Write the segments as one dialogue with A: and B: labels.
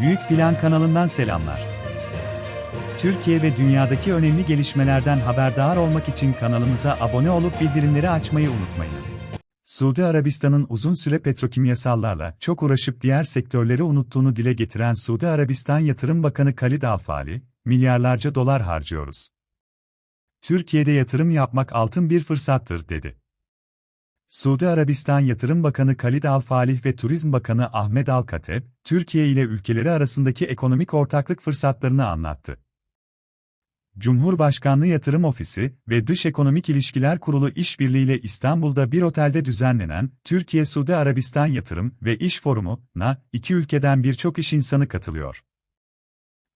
A: Büyük Plan kanalından selamlar. Türkiye ve dünyadaki önemli gelişmelerden haberdar olmak için kanalımıza abone olup bildirimleri açmayı unutmayınız. Suudi Arabistan'ın uzun süre petrokimyasallarla çok uğraşıp diğer sektörleri unuttuğunu dile getiren Suudi Arabistan Yatırım Bakanı Khalid Al-Fali, milyarlarca dolar harcıyoruz. Türkiye'de yatırım yapmak altın bir fırsattır, dedi. Suudi Arabistan Yatırım Bakanı Khalid Al-Falih ve Turizm Bakanı Ahmet Al-Kateb, Türkiye ile ülkeleri arasındaki ekonomik ortaklık fırsatlarını anlattı. Cumhurbaşkanlığı Yatırım Ofisi ve Dış Ekonomik İlişkiler Kurulu işbirliğiyle İstanbul'da bir otelde düzenlenen Türkiye-Suudi Arabistan Yatırım ve İş Forumu*na iki ülkeden birçok iş insanı katılıyor.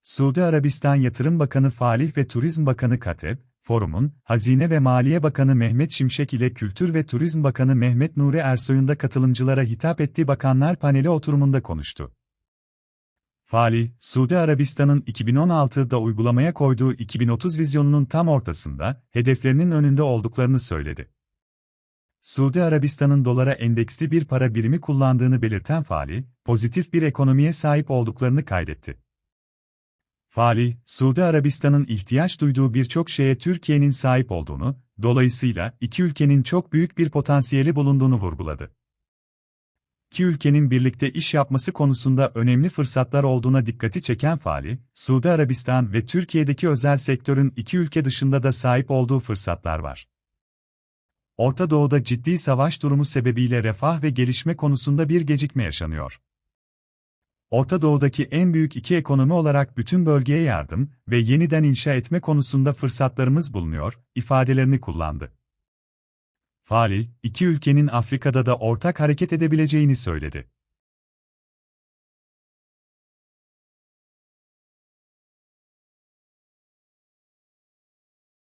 A: Suudi Arabistan Yatırım Bakanı Falih ve Turizm Bakanı Kateb, forumun, Hazine ve Maliye Bakanı Mehmet Şimşek ile Kültür ve Turizm Bakanı Mehmet Nuri Ersoy'un da katılımcılara hitap ettiği bakanlar paneli oturumunda konuştu. Fali, Suudi Arabistan'ın 2016'da uygulamaya koyduğu 2030 vizyonunun tam ortasında, hedeflerinin önünde olduklarını söyledi. Suudi Arabistan'ın dolara endeksli bir para birimi kullandığını belirten Fali, pozitif bir ekonomiye sahip olduklarını kaydetti. Fali, Suudi Arabistan'ın ihtiyaç duyduğu birçok şeye Türkiye'nin sahip olduğunu, dolayısıyla iki ülkenin çok büyük bir potansiyeli bulunduğunu vurguladı. İki ülkenin birlikte iş yapması konusunda önemli fırsatlar olduğuna dikkati çeken Fali, Suudi Arabistan ve Türkiye'deki özel sektörün iki ülke dışında da sahip olduğu fırsatlar var. Orta Doğu'da ciddi savaş durumu sebebiyle refah ve gelişme konusunda bir gecikme yaşanıyor. Orta Doğu'daki en büyük iki ekonomi olarak bütün bölgeye yardım ve yeniden inşa etme konusunda fırsatlarımız bulunuyor, ifadelerini kullandı. Fali, iki ülkenin Afrika'da da ortak hareket edebileceğini söyledi.